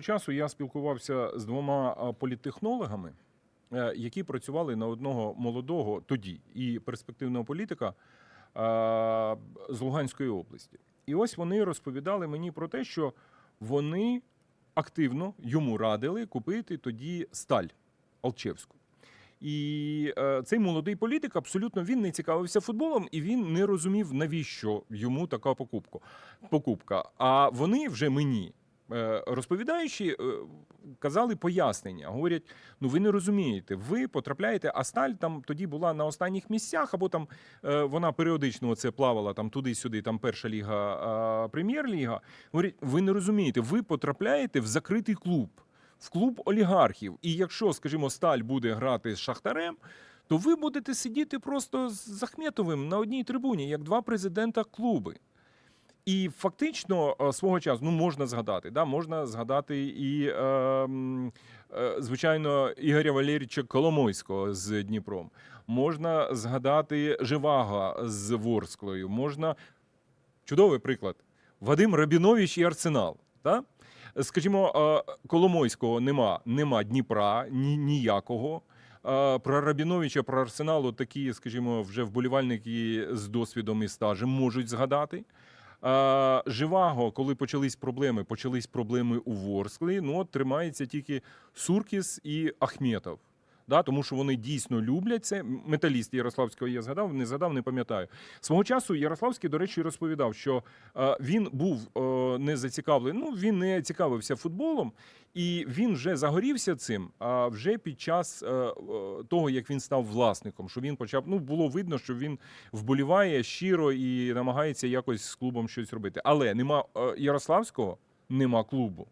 часу я спілкувався з двома політтехнологами, е, які працювали на одного молодого тоді і перспективного політика з Луганської області. І ось вони розповідали мені про те, що вони активно йому радили купити тоді сталь Алчевську. І е, цей молодий політик абсолютно він не цікавився футболом і він не розумів, навіщо йому така покупка. А вони вже мені, е, розповідаючи, е, казали пояснення. Говорять: ну ви не розумієте, ви потрапляєте, а сталь там тоді була на останніх місцях, або там е, вона періодично це плавала там туди-сюди, там перша ліга, прем'єр-ліга. Говорять, ви не розумієте, ви потрапляєте в закритий клуб в клуб олігархів. І якщо, скажімо, сталь буде грати з Шахтарем, то ви будете сидіти просто з Ахметовим на одній трибуні, як два президента клуби. І фактично е, свого часу ну можна згадати, да, можна згадати і, е, е, звичайно, Ігоря Валерійовича Коломойського з Дніпром. Можна згадати Живаго з Ворсклою. Можна чудовий приклад. Вадим Рабінович і Арсенал. Да? Скажімо, е, Коломойського нема, нема Дніпра ні, ніякого. Е, Про Рабіновича, про Арсеналу такі, скажімо, вже вболівальники з досвідом і стажем можуть згадати. Живаго, коли почались проблеми, почались проблеми у Ворсклі. Ну, от тримається тільки Суркіс і Ахметов. Да, тому що вони дійсно люблять це. Металіст Ярославського я згадав, не згадав, не пам'ятаю. Свого часу Ярославський, до речі, розповідав, що е, він був е, не зацікавлений, ну він не цікавився футболом, і він вже загорівся цим. А вже під час е, того, як він став власником, що він почав, ну було видно, що він вболіває щиро і намагається якось з клубом щось робити. Але нема Ярославського, нема клубу.